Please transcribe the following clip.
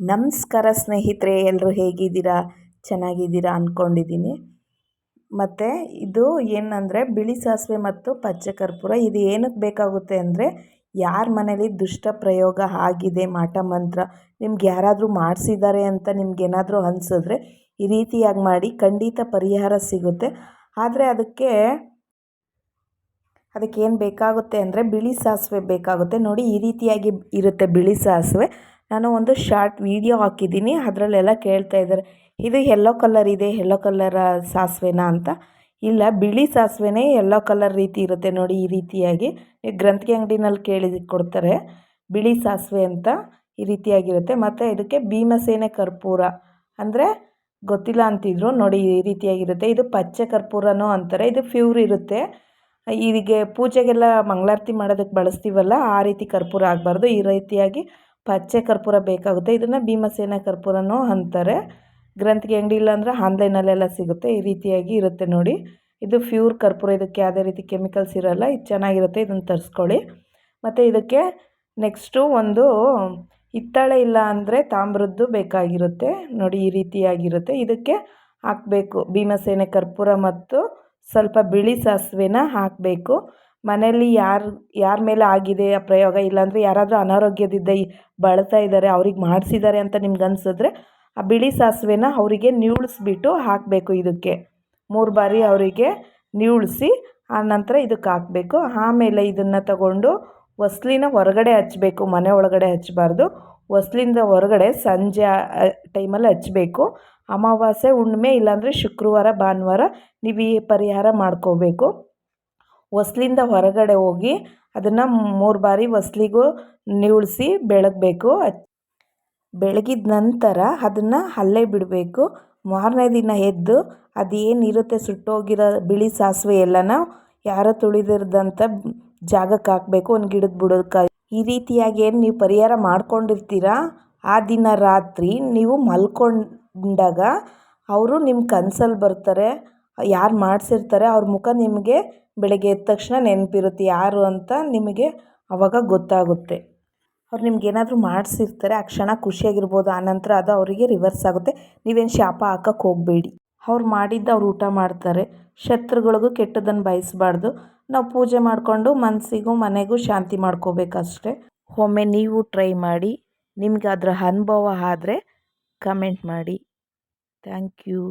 ನಮಸ್ಕಾರ ಸ್ನೇಹಿತರೆ ಎಲ್ಲರೂ ಹೇಗಿದ್ದೀರಾ? ಚೆನ್ನಾಗಿದ್ದೀರಾ ಅಂದ್ಕೊಂಡಿದ್ದೀನಿ ಮತ್ತು ಇದು ಏನಂದರೆ, ಬಿಳಿ ಸಾಸಿವೆ ಮತ್ತು ಪಚ್ಚ ಕರ್ಪೂರ, ಇದು ಏನಕ್ಕೆ ಬೇಕಾಗುತ್ತೆ ಅಂದರೆ, ಯಾರ ಮನೇಲಿ ದುಷ್ಟ ಪ್ರಯೋಗ ಆಗಿದೆ ಮಾಟ ಮಂತ್ರ, ನಿಮ್ಗೆ ಯಾರಾದರೂ ಮಾಡಿಸಿದ್ದಾರೆ ಅಂತ ನಿಮ್ಗೇನಾದರೂ ಅನಿಸಿದ್ರೆ, ಈ ರೀತಿಯಾಗಿ ಮಾಡಿ ಖಂಡಿತ ಪರಿಹಾರ ಸಿಗುತ್ತೆ. ಆದರೆ ಅದಕ್ಕೆ ಅದಕ್ಕೇನು ಬೇಕಾಗುತ್ತೆ ಅಂದರೆ, ಬಿಳಿ ಸಾಸಿವೆ ಬೇಕಾಗುತ್ತೆ. ನೋಡಿ, ಈ ರೀತಿಯಾಗಿ ಇರುತ್ತೆ ಬಿಳಿ ಸಾಸಿವೆ. ನಾನು ಒಂದು ಶಾರ್ಟ್ ವೀಡಿಯೋ ಹಾಕಿದ್ದೀನಿ, ಅದರಲ್ಲೆಲ್ಲ ಕೇಳ್ತಾ ಇದ್ದಾರೆ. ಇದು ಯೆಲ್ಲೋ ಕಲರ್ ಇದೆ ಯೆಲ್ಲೋ ಕಲರ ಸಾಸಿವೆನಾ ಅಂತ. ಇಲ್ಲ, ಬಿಳಿ ಸಾಸಿವೆನೇ ಯೆಲ್ಲೋ ಕಲರ್ ರೀತಿ ಇರುತ್ತೆ ನೋಡಿ ಈ ರೀತಿಯಾಗಿ. ಗ್ರಂಥಿಗೆ ಅಂಗಡಿನಲ್ಲಿ ಕೇಳಿ ಕೊಡ್ತಾರೆ, ಬಿಳಿ ಸಾಸಿವೆ ಅಂತ ಈ ರೀತಿಯಾಗಿರುತ್ತೆ. ಮತ್ತು ಇದಕ್ಕೆ ಭೀಮಸೇನೆ ಕರ್ಪೂರ ಅಂದರೆ ಗೊತ್ತಿಲ್ಲ ಅಂತಿದ್ರು, ನೋಡಿ ಈ ರೀತಿಯಾಗಿರುತ್ತೆ. ಇದು ಪಚ್ಚೆ ಕರ್ಪೂರನೂ ಅಂತಾರೆ, ಇದು ಫ್ಯೂರ್ ಇರುತ್ತೆ. ಇದಕ್ಕೆ ಪೂಜೆಗೆಲ್ಲ ಮಂಗಳಾರತಿ ಮಾಡೋದಕ್ಕೆ ಬಳಸ್ತೀವಲ್ಲ, ಆ ರೀತಿ ಕರ್ಪೂರ ಆಗಬಾರ್ದು. ಈ ರೀತಿಯಾಗಿ ಪಚ್ಚೆ ಕರ್ಪೂರ ಬೇಕಾಗುತ್ತೆ. ಇದನ್ನು ಭೀಮಸೇನ ಕರ್ಪೂರನೂ ಅಂತಾರೆ. ಗ್ರಂಥಿಗೆ ಅಂಗಡಿ ಇಲ್ಲ ಅಂದರೆ ಆನ್ಲೈನಲ್ಲೆಲ್ಲ ಸಿಗುತ್ತೆ. ಈ ರೀತಿಯಾಗಿ ಇರುತ್ತೆ ನೋಡಿ. ಇದು ಫ್ಯೂರ್ ಕರ್ಪೂರ. ಇದಕ್ಕೆ ಯಾವುದೇ ರೀತಿ ಕೆಮಿಕಲ್ಸ್ ಇರೋಲ್ಲ. ಇದು ಚೆನ್ನಾಗಿರುತ್ತೆ. ಇದನ್ನು ತರಿಸ್ಕೊಳ್ಳಿ. ಮತ್ತು ಇದಕ್ಕೆ ನೆಕ್ಸ್ಟು ಒಂದು ಹಿತ್ತಾಳೆ ಇಲ್ಲ ಅಂದರೆ ತಾಮ್ರದ್ದು ಬೇಕಾಗಿರುತ್ತೆ. ನೋಡಿ ಈ ರೀತಿಯಾಗಿರುತ್ತೆ. ಇದಕ್ಕೆ ಹಾಕಬೇಕು. ಭೀಮಸೇನೆ ಕರ್ಪೂರ ಮತ್ತು ಸ್ವಲ್ಪ ಬಿಳಿ ಸಾಸಿವೆನ ಹಾಕಬೇಕು. ಮನೆಯಲ್ಲಿ ಯಾರು, ಯಾರ ಮೇಲೆ ಆಗಿದೆ ಆ ಪ್ರಯೋಗ? ಇಲ್ಲಾಂದರೆ ಯಾರಾದರೂ ಅನಾರೋಗ್ಯದಿಂದ ಬಳಲ್ತಾ ಇದ್ದಾರೆ ಅವ್ರಿಗೆ ಮಾಡಿಸಿದ್ದಾರೆ ಅಂತ ನಿಮ್ಗೆ ಅನಿಸಿದ್ರೆ ಆ ಬಿಳಿ ಸಾಸಿವೆನ ಅವರಿಗೆ ನಿವುಳಿಸ್ಬಿಟ್ಟು ಹಾಕಬೇಕು ಇದಕ್ಕೆ. ಮೂರು ಬಾರಿ ಅವರಿಗೆ ನಿವಳಿಸಿ, ಆ ನಂತರ ಇದಕ್ಕೆ ಹಾಕಬೇಕು. ಆಮೇಲೆ ಇದನ್ನು ತಗೊಂಡು ಹೊಸ್ಲಿನ ಹೊರಗಡೆ ಹಚ್ಚಬೇಕು ಮನೆ ಒಳಗಡೆ ಹಚ್ಚಬಾರ್ದು ಹೊಸ್ಲಿಂದ ಹೊರಗಡೆ ಸಂಜೆ ಟೈಮಲ್ಲಿ ಹಚ್ಚಬೇಕು ಅಮಾವಾಸ್ಯೆ ಹುಣ್ಣಿಮೆ ಇಲ್ಲಾಂದರೆ ಶುಕ್ರವಾರ, ಭಾನುವಾರ ನೀವು ಈ ಪರಿಹಾರ ಮಾಡ್ಕೋಬೇಕು. ಹೊಸ್ಲಿಂದ ಹೊರಗಡೆ ಹೋಗಿ ಅದನ್ನು ಮೂರು ಬಾರಿ ಹೊಸ್ಲಿಗೂ ನಿವುಳಿಸಿ ಬೆಳಗಬೇಕು. ಬೆಳಗಿದ ನಂತರ ಅದನ್ನು ಅಲ್ಲೇ ಬಿಡಬೇಕು. ಮಾರನೇ ದಿನ ಎದ್ದು ಅದೇನಿರುತ್ತೆ ಸುಟ್ಟೋಗಿರೋ ಬಿಳಿ ಸಾಸಿವೆ ಎಲ್ಲನ ಯಾರೋ ತುಳಿದಿರದಂಥ ಜಾಗಕ್ಕೆ ಹಾಕಬೇಕು, ಒಂದು ಗಿಡದ ಬುಡಕ್ಕೆ ಈ ರೀತಿಯಾಗಿ ಏನು ನೀವು ಪರಿಹಾರ ಮಾಡ್ಕೊಂಡಿರ್ತೀರಾ? ಆ ದಿನ ರಾತ್ರಿ ನೀವು ಮಲ್ಕೊಂಡಾಗ ಅವರು ನಿಮ್ಮ ಕನಸಲ್ಲಿ ಬರ್ತಾರೆ, ಯಾರು ಮಾಡಿಸಿರ್ತಾರೆ, ಅವ್ರ ಮುಖ ನಿಮಗೆ ಬೆಳಗ್ಗೆ ಎದ್ದ ತಕ್ಷಣ ನೆನಪಿರುತ್ತೆ ಯಾರು ಅಂತ ನಿಮಗೆ ಆವಾಗ ಗೊತ್ತಾಗುತ್ತೆ. ಅವ್ರು ನಿಮ್ಗೆ ಏನಾದರೂ ಮಾಡಿಸಿರ್ತಾರೆ, ಆ ಕ್ಷಣ ಖುಷಿಯಾಗಿರ್ಬೋದು ಆನಂತರ ಅದು ಅವರಿಗೆ ರಿವರ್ಸ್ ಆಗುತ್ತೆ. ನೀವೇನು ಶಾಪ ಹಾಕಕ್ಕೆ ಹೋಗಬೇಡಿ. ಅವ್ರು ಮಾಡಿದ್ದು ಅವ್ರು ಊಟ ಮಾಡ್ತಾರೆ. ಶತ್ರುಗಳಿಗೂ ಕೆಟ್ಟದನ್ನು ಬಯಸಬಾರ್ದು. ನಾವು ಪೂಜೆ ಮಾಡಿಕೊಂಡು ಮನಸ್ಸಿಗೂ ಮನೆಗೂ ಶಾಂತಿ ಮಾಡ್ಕೋಬೇಕಷ್ಟೆ. ಒಮ್ಮೆ ನೀವು ಟ್ರೈ ಮಾಡಿ, ನಿಮ್ಗೆ ಅದರ ಅನುಭವ ಆದರೆ ಕಮೆಂಟ್ ಮಾಡಿ. Thank you